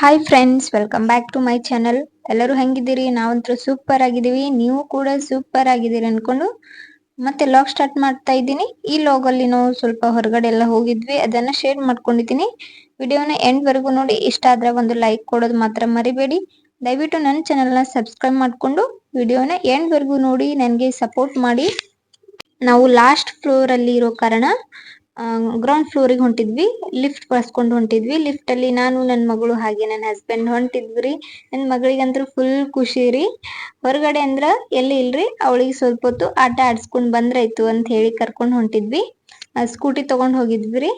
Hi friends welcome back to my channel ಎಲ್ಲರೂ ಹೆಂಗಿದ್ದೀರಿ? ನಾವಂತೂ ಸೂಪರ್ ಆಗಿದ್ದೀವಿ. ನೀವು ಕೂಡ ಸೂಪರ್ ಆಗಿದ್ದೀರಿ ಅನ್ಕೊಂಡು ಮತ್ತೆ ಲಾಗ್ ಸ್ಟಾರ್ಟ್ ಮಾಡ್ತಾ ಇದ್ದೀನಿ. ಈ ಲಾಗ್ ಅಲ್ಲಿ ನಾವು ಸ್ವಲ್ಪ ಹೊರಗಡೆ ಎಲ್ಲ ಹೋಗಿದ್ವಿ. ಅದನ್ನ ಶೇರ್ ಮಾಡ್ಕೊಂಡಿದ್ದೀನಿ. ವಿಡಿಯೋನ ಎಂಡ್ ವರೆಗೂ ನೋಡಿ. ಇಷ್ಟ ಆದ್ರೆ ಒಂದು ಲೈಕ್ ಕೊಡೋದು ಮಾತ್ರ ಮರಿಬೇಡಿ. ದಯವಿಟ್ಟು ನನ್ನ ಚಾನಲ್ನ ಸಬ್ಸ್ಕ್ರೈಬ್ ಮಾಡಿಕೊಂಡು ವಿಡಿಯೋನ ಎಂಡ್ ವರೆಗೂ ನೋಡಿ. ನನಗೆ ಸಪೋರ್ಟ್ ಮಾಡಿ. ನಾವು ಲಾಸ್ಟ್ ಫ್ಲೋರ್ ಅಲ್ಲಿ ಇರೋ ಕಾರಣ ಗ್ರೌಂಡ್ ಫ್ಲೋರಿಗೆ ಹೊಂಟಿದ್ವಿ. ಲಿಫ್ಟ್ ಬಳಸ್ಕೊಂಡು ಹೊಂಟಿದ್ವಿ. ಲಿಫ್ಟ್ ಅಲ್ಲಿ ನಾನು ನನ್ನ ಮಗಳು ಹಾಗೆ ನನ್ನ ಹಸ್ಬೆಂಡ್ ಹೊಂಟಿದ್ವಿ ನನ್ನ ಮಗಳಿಗಂತೂ ಫುಲ್ ಖುಷಿ ರೀ. ಹೊರಗಡೆ ಅಂದ್ರ ಎಲ್ಲಿ ಇಲ್ರಿ? ಅವಳಿಗೆ ಸ್ವಲ್ಪ ಹೊತ್ತು ಆಟ ಆಡ್ಸ್ಕೊಂಡ್ ಬಂದ್ರಾಯ್ತು ಅಂತ ಹೇಳಿ ಕರ್ಕೊಂಡು ಹೊಂಟಿದ್ವಿ. ಸ್ಕೂಟಿ ತಗೊಂಡ್ ಹೋಗಿದ್ವಿ ರೀ.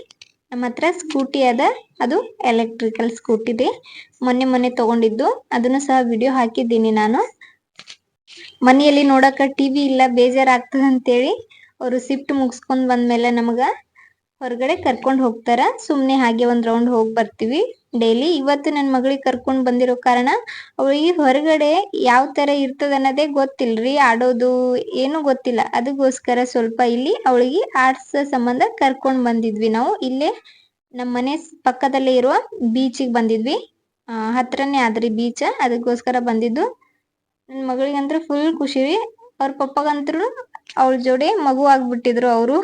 ನಮ್ಮ ಹತ್ರ ಸ್ಕೂಟಿ ಅದ. ಅದು ಎಲೆಕ್ಟ್ರಿಕಲ್ ಸ್ಕೂಟಿ ರೀ. ಮೊನ್ನೆ ಮೊನ್ನೆ ತಗೊಂಡಿದ್ದು. ಅದನ್ನು ಸಹ ವಿಡಿಯೋ ಹಾಕಿದ್ದೀನಿ ನಾನು. ಮನೆಯಲ್ಲಿ ನೋಡಕ ಟಿವಿ ಇಲ್ಲ ಅಂತೇಳಿ ಅವರು ಶಿಫ್ಟ್ ಮುಗಿಸ್ಕೊಂಡ್ ಬಂದ್ಮೇಲೆ ನಮಗ ಹೊರಗಡೆ ಕರ್ಕೊಂಡು ಹೋಗ್ತಾರ. ಸುಮ್ಮನೆ ಹಾಗೆ ಒಂದು ರೌಂಡ್ ಹೋಗಿ ಬರ್ತೀವಿ. ಡೈಲಿ ಇವತ್ತು ನನ್ನ ಮಗಳಿಗೆ ಕರ್ಕೊಂಡು ಬಂದಿರೋ ಕಾರಣ, ಅವಳಿಗೆ ಹೊರಗಡೆ ಯಾವ ತರ ಇರ್ತದ ಅನ್ನೋದೇ ಗೊತ್ತಿಲ್ರಿ. ಆಡೋದು ಏನು ಗೊತ್ತಿಲ್ಲ. ಅದಕ್ಕೋಸ್ಕರ ಸ್ವಲ್ಪ ಇಲ್ಲಿ ಅವಳಿಗೆ ಆರ್ಟ್ಸ್ ಸಂಬಂಧ ಕರ್ಕೊಂಡು ಬಂದಿದ್ವಿ ನಾವು. ಇಲ್ಲೇ ನಮ್ಮ ಮನೆ ಪಕ್ಕದಲ್ಲೇ ಇರುವ ಬೀಚಿಗೆ ಬಂದಿದ್ವಿ. ಹತ್ರನೇ ಆದ್ರಿ ಬೀಚ ಅದಕ್ಕೋಸ್ಕರ ಬಂದಿದ್ದು. ನನ್ನ ಮಗಳಿಗಂತೂ ಫುಲ್ ಖುಷಿ ರೀ. ಅವ್ರ ಪಪ್ಪಗಂತೂ ಅವಳ ಜೋಡಿ ಮಗು ಆಗ್ಬಿಟ್ಟಿದ್ರು ಅವರು.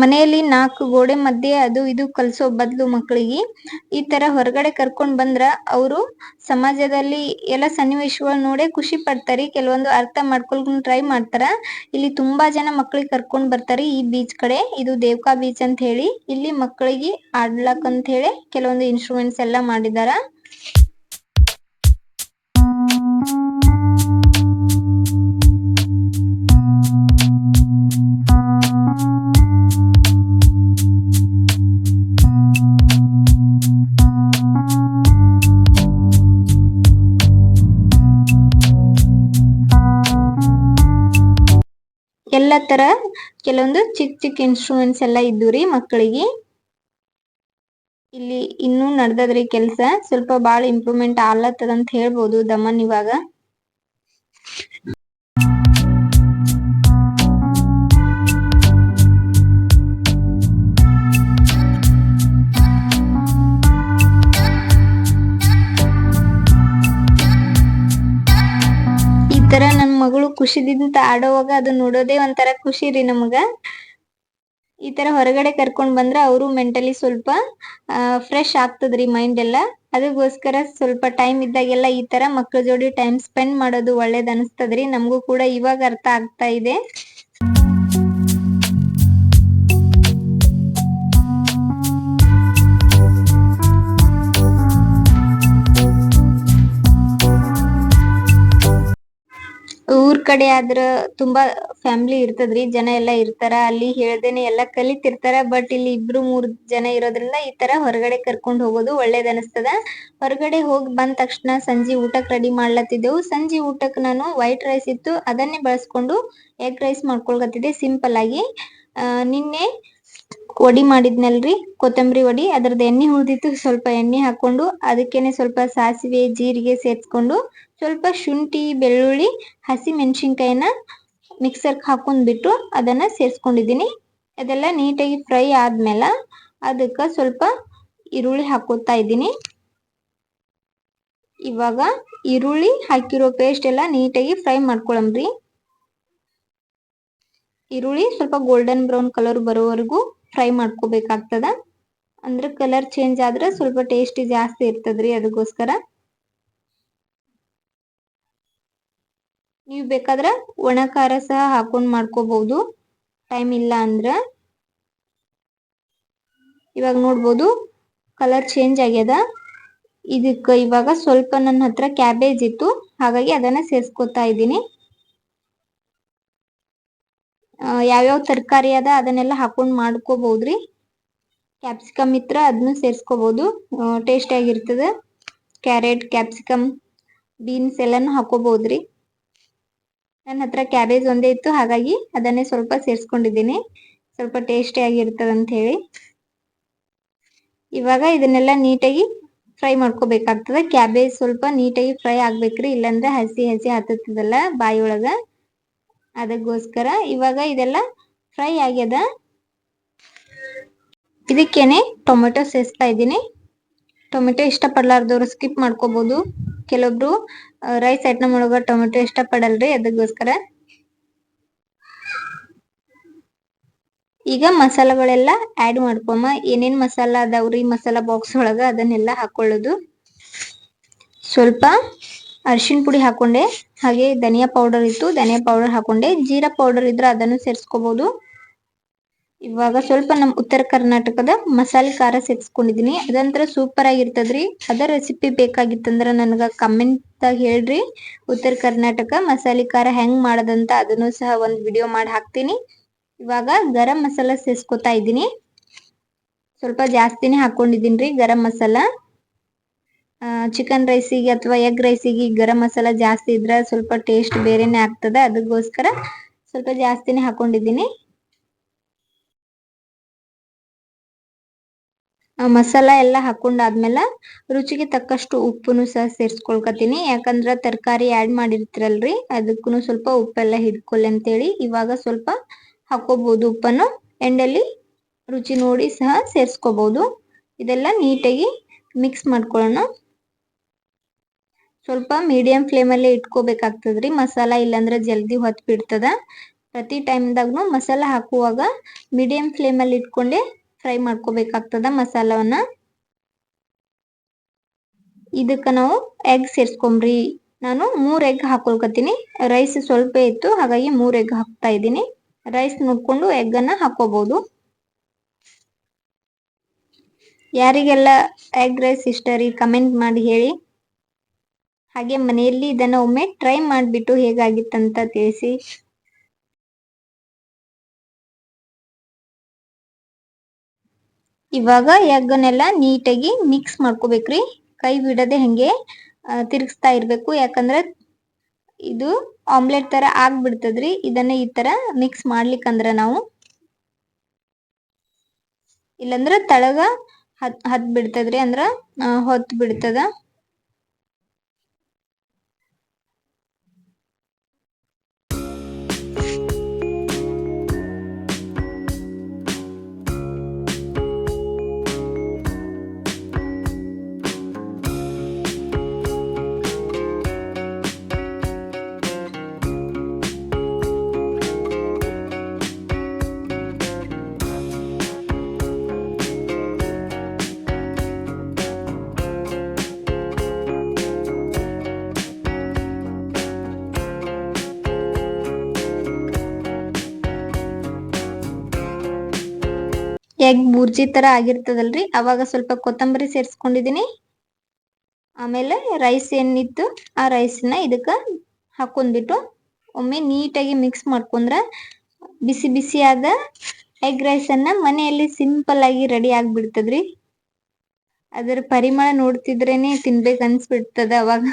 ಮನೆಯಲ್ಲಿ ನಾಲ್ಕು ಗೋಡೆ ಮಧ್ಯೆ ಅದು ಇದು ಕಲ್ಸೋ ಬದಲು ಮಕ್ಕಳಿಗೆ ಈ ತರ ಹೊರಗಡೆ ಕರ್ಕೊಂಡ್ ಬಂದ್ರ ಅವರು ಸಮಾಜದಲ್ಲಿ ಎಲ್ಲ ಸನ್ನಿವೇಶಗಳು ನೋಡಿ ಖುಷಿ ಪಡ್ತಾರೆ. ಕೆಲವೊಂದು ಅರ್ಥ ಮಾಡ್ಕೊಳ್ಕೊಂಡು ಟ್ರೈ ಮಾಡ್ತಾರ. ಇಲ್ಲಿ ತುಂಬಾ ಜನ ಮಕ್ಕಳಿಗೆ ಕರ್ಕೊಂಡ್ ಬರ್ತಾರೆ ಈ ಬೀಚ್ ಕಡೆ. ಇದು ದೇವ್ಕಾ ಬೀಚ್ ಅಂತ ಹೇಳಿ. ಇಲ್ಲಿ ಮಕ್ಕಳಿಗೆ ಆಡ್ಲಕ್ ಅಂತ ಹೇಳಿ ಕೆಲವೊಂದು ಇನ್ಸ್ಟ್ರುಮೆಂಟ್ಸ್ ಎಲ್ಲ ಮಾಡಿದಾರ. ಎಲ್ಲ ತರ ಕೆಲವೊಂದು ಚಿಕ್ಕ ಚಿಕ್ಕ ಇನ್ಸ್ಟ್ರೂಮೆಂಟ್ಸ್ ಎಲ್ಲ ಇದ್ದು ರೀ ಮಕ್ಕಳಿಗೆ. ಇಲ್ಲಿ ಇನ್ನೂ ನಡ್ದದ್ರಿ ಕೆಲಸ. ಸ್ವಲ್ಪ ಬಾಳ ಇಂಪ್ರೂವ್ಮೆಂಟ್ ಆಗ್ಲತ್ತದ ಅಂತ ಹೇಳ್ಬೋದು ದಮನ್ ಇವಾಗ. ತರ ನನ್ ಮಗಳು ಖುಷಿದಿಂದ ಆಡೋವಾಗ ಅದು ನೋಡೋದೇ ಒಂಥರ ಖುಷಿ ರೀ ನಮಗ. ಈ ತರ ಹೊರಗಡೆ ಕರ್ಕೊಂಡ್ ಬಂದ್ರ ಅವರು ಮೆಂಟಲಿ ಸ್ವಲ್ಪ ಫ್ರೆಶ್ ಆಗ್ತದ್ರಿ ಮೈಂಡ್ ಎಲ್ಲ. ಅದಕ್ಕೋಸ್ಕರ ಸ್ವಲ್ಪ ಟೈಮ್ ಇದ್ದಾಗೆಲ್ಲ ಈ ತರ ಮಕ್ಕಳ ಜೋಡಿ ಟೈಮ್ ಸ್ಪೆಂಡ್ ಮಾಡೋದು ಒಳ್ಳೇದ್ ಅನಿಸ್ತದ್ರಿ ನಮಗೂ ಕೂಡ ಇವಾಗ ಅರ್ಥ ಆಗ್ತಾ ಇದೆ. ಊರ್ ಕಡೆ ಆದ್ರ ತುಂಬಾ ಫ್ಯಾಮಿಲಿ ಇರ್ತದ್ರಿ, ಜನ ಎಲ್ಲಾ ಇರ್ತಾರ, ಅಲ್ಲಿ ಹೇಳ್ದೇನೆ ಎಲ್ಲಾ ಕಲಿತಿರ್ತಾರ ಬಟ್ ಇಲ್ಲಿ ಇಬ್ರು ಮೂರ್ ಜನ ಇರೋದ್ರಿಂದ ಈ ತರ ಹೊರಗಡೆ ಕರ್ಕೊಂಡ್ ಹೋಗೋದು ಒಳ್ಳೇದ್ ಅನಸ್ತದ. ಹೊರಗಡೆ ಹೋಗಿ ಬಂದ ತಕ್ಷಣ ಸಂಜೆ ಊಟಕ್ ರೆಡಿ ಮಾಡ್ಲತ್ತಿದ್ದೆವು. ಸಂಜೆ ಊಟಕ್ ನಾನು ವೈಟ್ ರೈಸ್ ಇತ್ತು, ಅದನ್ನೇ ಬಳಸ್ಕೊಂಡು ಎಗ್ ರೈಸ್ ಮಾಡ್ಕೊಳಕತ್ತಿದ್ದೆ ಸಿಂಪಲ್ ಆಗಿ. ಆ, ನಿನ್ನೆ ವಡಿ ಮಾಡಿದ್ನಲ್ರಿ, ಕೊತ್ತಂಬರಿ ವಡಿ ಅದ್ರದ್ದು ಎಣ್ಣೆ ಉಳ್ದಿತ್ತು ಸ್ವಲ್ಪ ಎಣ್ಣೆ ಹಾಕೊಂಡು ಅದಕ್ಕೇನೆ ಸ್ವಲ್ಪ ಸಾಸಿವೆ, ಜೀರಿಗೆ ಸೇರ್ಸ್ಕೊಂಡು ಸ್ವಲ್ಪ ಶುಂಠಿ, ಬೆಳ್ಳುಳ್ಳಿ, ಹಸಿ ಮೆಣಸಿನ್ಕಾಯಿನ ಮಿಕ್ಸರ್ಗೆ ಹಾಕೊಂಡ್ಬಿಟ್ಟು ಅದನ್ನ ಸೇರಿಸ್ಕೊಂಡಿದ್ದೀನಿ. ಅದೆಲ್ಲ ನೀಟಾಗಿ ಫ್ರೈ ಆದ್ಮೇಲೆ ಅದಕ್ಕೆ ಸ್ವಲ್ಪ ಈರುಳ್ಳಿ ಹಾಕೋತಾ ಇದ್ದೀನಿ. ಇವಾಗ ಈರುಳ್ಳಿ ಹಾಕಿರೋ ಪೇಸ್ಟ್ ಎಲ್ಲ ನೀಟಾಗಿ ಫ್ರೈ ಮಾಡ್ಕೊಳಮ್ರಿ ಈರುಳ್ಳಿ ಸ್ವಲ್ಪ ಗೋಲ್ಡನ್ ಬ್ರೌನ್ ಕಲರ್ ಬರೋವರೆಗೂ ಫ್ರೈ ಮಾಡ್ಕೋಬೇಕಾಗ್ತದ. ಅಂದ್ರೆ ಕಲರ್ ಚೇಂಜ್ ಆದ್ರೆ ಸ್ವಲ್ಪ ಟೇಸ್ಟ್ ಜಾಸ್ತಿ ಇರ್ತದ್ರಿ ಅದಕ್ಕೋಸ್ಕರ. ನೀವು ಬೇಕಾದ್ರೆ ಒಣ ಖಾರ ಸಹ ಹಾಕೊಂಡ್ ಮಾಡ್ಕೋಬಹುದು ಟೈಮ್ ಇಲ್ಲ ಅಂದ್ರ. ಇವಾಗ ನೋಡ್ಬೋದು ಕಲರ್ ಚೇಂಜ್ ಆಗ್ಯದ. ಇದಕ್ಕೆ ಇವಾಗ ಸ್ವಲ್ಪ ನನ್ನ ಹತ್ರ ಕ್ಯಾಬೇಜ್ ಇತ್ತು, ಹಾಗಾಗಿ ಅದನ್ನ ಸೇರಿಸ್ಕೊತಾ ಇದ್ದೀನಿ. ಯಾವ್ಯಾವ ತರಕಾರಿ ಅದ ಅದನ್ನೆಲ್ಲ ಹಾಕೊಂಡು ಮಾಡ್ಕೋಬಹುದ್ರಿ ಕ್ಯಾಪ್ಸಿಕಮ್ ಇತ್ರ ಅದನ್ನು ಸೇರಿಸ್ಕೋಬಹುದು ಟೇಸ್ಟಿ ಆಗಿರ್ತದ. ಕ್ಯಾರೆಟ್ ಕ್ಯಾಪ್ಸಿಕಮ್ ಬೀನ್ಸ್ ಎಲ್ಲಾನು ಹಾಕೋಬಹುದ್ರಿ ನನ್ನ ಹತ್ರ ಕ್ಯಾಬೇಜ್ ಒಂದೇ ಇತ್ತು, ಹಾಗಾಗಿ ಅದನ್ನೇ ಸ್ವಲ್ಪ ಸೇರಿಸ್ಕೊಂಡಿದ್ದೀನಿ. ಸ್ವಲ್ಪ ಟೇಸ್ಟಿ ಆಗಿರ್ತದೆ ಅಂತ ಹೇಳಿ. ಇವಾಗ ಇದನ್ನೆಲ್ಲ ನೀಟಾಗಿ ಫ್ರೈ ಮಾಡ್ಕೋಬೇಕಾಗ್ತದೆ. ಕ್ಯಾಬೇಜ್ ಸ್ವಲ್ಪ ನೀಟಾಗಿ ಫ್ರೈ ಆಗ್ಬೇಕ್ರಿ, ಇಲ್ಲಾಂದ್ರೆ ಹಸಿ ಹಸಿ ಹತ್ತದಲ್ಲ ಒಳಗ ಅದಕ್ಕೋಸ್ಕರ ಇವಾಗ ಇದೆಲ್ಲ ಫ್ರೈ ಆಗ್ಯದ. ಇದಕ್ಕೇನೆ ಟೊಮೆಟೊ ಸೇರಿಸ್ತಾ ಇದ್ದೀನಿ. ಟೊಮೆಟೊ ಇಷ್ಟಪಡ್ಲಾರ್ದವ್ರು ಸ್ಕಿಪ್ ಮಾಡ್ಕೋಬಹುದು ಕೆಲವೊಬ್ರು ರೈಸ್ ಐಟಮ್ ಒಳಗ ಟೊಮೆಟೊ ಇಷ್ಟ ಪಡಲ್ರಿ ಅದಕ್ಕೋಸ್ಕರ. ಈಗ ಮಸಾಲಗಳೆಲ್ಲ ಆಡ್ ಮಾಡ್ಕೊಮ ಏನೇನ್ ಮಸಾಲ ಅದಾವ್ರಿ ಮಸಾಲಾ ಬಾಕ್ಸ್ ಒಳಗ ಅದನ್ನೆಲ್ಲ ಹಾಕೊಳ್ಳೋದು. ಸ್ವಲ್ಪ ಅರಿಶಿನ ಪುಡಿ ಹಾಕೊಂಡೆ. ಹಾಗೆ ಧನಿಯಾ ಪೌಡರ್ ಇತ್ತು, ಧನಿಯಾ ಪೌಡರ್ ಹಾಕೊಂಡೆ. ಜೀರಾ ಪೌಡರ್ ಇದ್ರೆ ಅದನ್ನು ಸೇರಿಸ್ಕೋಬಹುದು ಇವಾಗ ಸ್ವಲ್ಪ ನಮ್ಮ ಉತ್ತರ ಕರ್ನಾಟಕದ ಮಸಾಲೆ ಖಾರ ಸೇರಿಸ್ಕೊಂಡಿದೀನಿ. ಅದಂತರ ಸೂಪರ್ ಆಗಿರ್ತದ್ರಿ. ಅದ ರೆಸಿಪಿ ಬೇಕಾಗಿತ್ತಂದ್ರ ನನಗ ಕಮೆಂಟ್ ಹೇಳ್ರಿ. ಉತ್ತರ ಕರ್ನಾಟಕ ಮಸಾಲೆ ಖಾರ ಹೆಂಗ್ ಮಾಡದಂತ ಅದನ್ನು ಸಹ ಒಂದ್ ವಿಡಿಯೋ ಮಾಡಿ ಹಾಕ್ತೀನಿ. ಇವಾಗ ಗರಂ ಮಸಾಲ ಸೇರಿಸ್ಕೊತಾ ಇದ್ದೀನಿ ಸ್ವಲ್ಪ ಜಾಸ್ತಿನೇ ಹಾಕೊಂಡಿದ್ದೀನಿ ಗರಂ ಮಸಾಲ. ಚಿಕನ್ ರೈಸಿಗೆ ಅಥವಾ ಎಗ್ ರೈಸಿಗೆ ಗರಂ ಮಸಾಲ ಜಾಸ್ತಿ ಇದ್ರೆ ಸ್ವಲ್ಪ ಟೇಸ್ಟ್ ಬೇರೆನೆ ಆಗ್ತದೆ. ಅದಕ್ಕೋಸ್ಕರ ಸ್ವಲ್ಪ ಜಾಸ್ತಿನೇ ಹಾಕೊಂಡಿದ್ದೀನಿ ಮಸಾಲ ಎಲ್ಲ ಹಾಕೊಂಡಾದ್ಮೇಲೆ ರುಚಿಗೆ ತಕ್ಕಷ್ಟು ಉಪ್ಪನ್ನು ಸಹ ಸೇರಿಸ್ಕೊಳ್ಕತೀನಿ. ಯಾಕಂದ್ರೆ ತರಕಾರಿ ಆ್ಯಡ್ ಮಾಡಿರ್ತೀರಲ್ರಿ ಅದಕ್ಕೂ ಸ್ವಲ್ಪ ಉಪ್ಪೆಲ್ಲ ಹಿಡ್ಕೊಳ್ಳಿ ಅಂತೇಳಿ ಇವಾಗ ಸ್ವಲ್ಪ ಹಾಕೋಬಹುದು ಉಪ್ಪನ್ನು. ಎಂಡಲ್ಲಿ ರುಚಿ ನೋಡಿ ಸಹ ಸೇರಿಸ್ಕೋಬಹುದು ಇದೆಲ್ಲ ನೀಟಾಗಿ ಮಿಕ್ಸ್ ಮಾಡ್ಕೊಳ್ಳೋಣ. ಸ್ವಲ್ಪ ಮೀಡಿಯಂ ಫ್ಲೇಮಲ್ಲೇ ಇಟ್ಕೋಬೇಕಾಗ್ತದ್ರಿ. ಮಸಾಲ ಇಲ್ಲಾಂದ್ರೆ ಜಲ್ದಿ ಹೊತ್ತು ಬಿಡ್ತದ ಪ್ರತಿ ಟೈಮ್ದಾಗೂ ಮಸಾಲ ಹಾಕುವಾಗ ಮೀಡಿಯಂ ಫ್ಲೇಮಲ್ಲಿ ಇಟ್ಕೊಂಡೆ ಫ್ರೈ ಮಾಡ್ಕೋಬೇಕಾಗ್ತದ ಮಸಾಲವನ್ನ? ಇದಕ್ಕ ನಾವು ಎಗ್ ಸೇರ್ಸ್ಕೊಂಬ್ರಿ. ನಾನು ಮೂರ್ ಎಗ್ ಹಾಕೊಳ್ಕತ್ತೀನಿ. ರೈಸ್ ಸ್ವಲ್ಪ ಇತ್ತು, ಹಾಗಾಗಿ ಮೂರ್ ಎಗ್ ಹಾಕ್ತಾ ಇದ್ದೀನಿ. ರೈಸ್ ನೋಡ್ಕೊಂಡು ಎಗ್ ಅನ್ನ ಹಾಕೋಬಹುದು ಯಾರಿಗೆಲ್ಲ ಎಗ್ ರೈಸ್ ಇಷ್ಟ ರೀ ಕಮೆಂಟ್ ಮಾಡಿ ಹೇಳಿ. ಹಾಗೆ ಮನೆಯಲ್ಲಿ ಇದನ್ನ ಒಮ್ಮೆ ಟ್ರೈ ಮಾಡಿಬಿಟ್ಟು ಹೇಗಾಗಿತ್ತಂತ ತಿಳಿಸಿ. ಇವಾಗ ಎಗ್ಗನ್ನೆಲ್ಲ ನೀಟಾಗಿ ಮಿಕ್ಸ್ ಮಾಡ್ಕೋಬೇಕ್ರಿ. ಕೈ ಬಿಡದೆ ಹಂಗೆ ತಿರುಗಿಸ್ತಾ ಇರ್ಬೇಕು. ಯಾಕಂದ್ರೆ ಇದು ಆಮ್ಲೆಟ್ ತರ ಆಗ್ಬಿಡ್ತದ್ರಿ. ಇದನ್ನ ಈ ತರ ಮಿಕ್ಸ್ ಮಾಡ್ಲಿಕ್ಕಂದ್ರ ನಾವು. ಇಲ್ಲಂದ್ರ ತಳಗ ಹತ್ ಹತ್ ಬಿಡ್ತದ್ರಿ ಅಂದ್ರ ಹೊತ್ ಬಿಡ್ತದ ಬೂರ್ಜಿ ತರ ಆಗಿರ್ತದಲ್ರಿ. ಅವಾಗ ಸ್ವಲ್ಪ ಕೊತ್ತಂಬರಿ ಸೇರಿಸ್ಕೊಂಡಿದೀನಿ. ಆಮೇಲೆ ರೈಸ್ ಏನಿತ್ತು ಆ ರೈಸ್ನ ಇದಕ್ಕ ಹಾಕೊಂಡ್ಬಿಟ್ಟು ಒಮ್ಮೆ ನೀಟಾಗಿ ಮಿಕ್ಸ್ ಮಾಡ್ಕೊಂಡ್ರ ಬಿಸಿ ಬಿಸಿಯಾದ ಎಗ್ ರೈಸ್ ಅನ್ನ ಮನೆಯಲ್ಲಿ ಸಿಂಪಲ್ ಆಗಿ ರೆಡಿ ಆಗ್ಬಿಡ್ತದ್ರಿ. ಅದರ ಪರಿಮಳ ನೋಡ್ತಿದ್ರೇನೆ ತಿನ್ಬೇಕು ಅನ್ಸ್ಬಿಡ್ತದ ಅವಾಗ.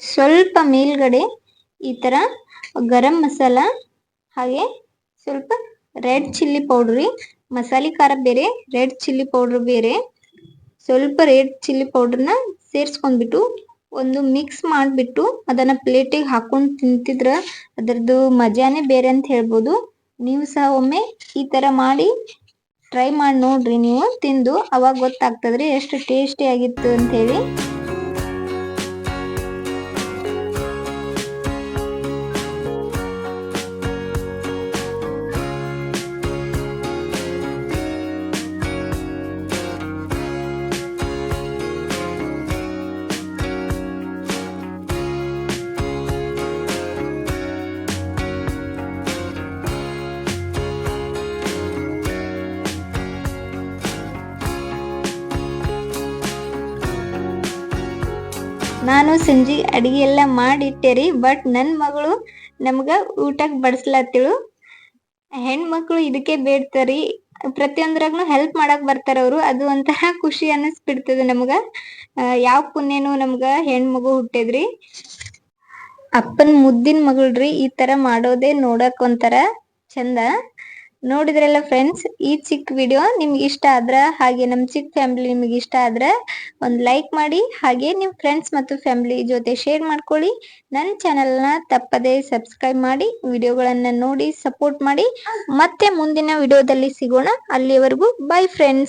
ಸ್ವಲ್ಪ ಮೇಲ್ಗಡೆ ಈ ತರ ಗರಂ ಮಸಾಲ ಹಾಗೆ ಸ್ವಲ್ಪ ರೆಡ್ ಚಿಲ್ಲಿ ಪೌಡ್ರಿ ಮಸಾಲೆ ಖಾರ ಬೇರೆ ರೆಡ್ ಚಿಲ್ಲಿ ಪೌಡ್ರ್ ಬೇರೆ. ಸ್ವಲ್ಪ ರೆಡ್ ಚಿಲ್ಲಿ ಪೌಡ್ರನ್ನ ಸೇರಿಸ್ಕೊಂಡ್ಬಿಟ್ಟು ಒಂದು ಮಿಕ್ಸ್ ಮಾಡಿಬಿಟ್ಟು ಅದನ್ನು ಪ್ಲೇಟಿಗೆ ಹಾಕೊಂಡು ತಿಂತಿದ್ರೆ ಅದರದ್ದು ಮಜಾನೇ ಬೇರೆ ಅಂತ ಹೇಳ್ಬೋದು. ನೀವು ಸಹ ಒಮ್ಮೆ ಈ ಥರ ಮಾಡಿ ಟ್ರೈ ಮಾಡಿ ನೋಡ್ರಿ ನೀವು. ತಿಂದು ಅವಾಗ ಗೊತ್ತಾಗ್ತದ್ರಿ ಎಷ್ಟು ಟೇಸ್ಟಿ ಆಗಿತ್ತು ಅಂತ ಹೇಳಿ. ನಾನು ಸಂಜೆ ಅಡಿಗೆ ಎಲ್ಲ ಮಾಡಿಟ್ಟೇರಿ ಬಟ್ ನನ್ನ ಮಗಳು ನಮ್ಗ ಊಟಕ್ಕೆ ಬಡಿಸ್ಲತ್ತಿಳು ಹೆಣ್ಮಕ್ಳು ಇದಕ್ಕೆ ಬೇಡ್ತಾರಿ ಪ್ರತಿಯೊಂದ್ರಾಗ್ನು ಹೆಲ್ಪ್ ಮಾಡಕ್ ಬರ್ತಾರ ಅವರು ಅದು ಒಂಥರ ಖುಷಿ ಅನ್ನಿಸ್ಬಿಡ್ತದೆ ನಮ್ಗ. ಯಾವ ಪುಣ್ಯನು ನಮ್ಗ ಹೆಣ್ಮಗು ಹುಟ್ಟಿದ್ರಿ. ಅಪ್ಪನ್ ಮುದ್ದಿನ ಮಗಳ್ರಿ, ಈ ತರ ಮಾಡೋದೇ ನೋಡಕ್ ಒಂಥರ ಚಂದ. ನೋಡಿದ್ರಲ್ಲ ಫ್ರೆಂಡ್ಸ್ ಈ ಚಿಕ್ಕ ವಿಡಿಯೋ ನಿಮ್ಗೆ ಇಷ್ಟ ಆದ್ರ ಹಾಗೆ ನಮ್ ಚಿಕ್ಕ ಫ್ಯಾಮಿಲಿ ನಿಮ್ಗೆ ಇಷ್ಟ ಆದ್ರ ಒಂದ್ ಲೈಕ್ ಮಾಡಿ, ಹಾಗೆ ನಿಮ್ ಫ್ರೆಂಡ್ಸ್ ಮತ್ತು ಫ್ಯಾಮಿಲಿ ಜೊತೆ ಶೇರ್ ಮಾಡ್ಕೊಳ್ಳಿ. ನನ್ನ ಚಾನೆಲ್ನ ತಪ್ಪದೆ ಸಬ್ಸ್ಕ್ರೈಬ್ ಮಾಡಿ ವಿಡಿಯೋಗಳನ್ನ ನೋಡಿ ಸಪೋರ್ಟ್ ಮಾಡಿ. ಮತ್ತೆ ಮುಂದಿನ ವಿಡಿಯೋದಲ್ಲಿ ಸಿಗೋಣ. ಅಲ್ಲಿವರೆಗೂ ಬೈ ಫ್ರೆಂಡ್ಸ್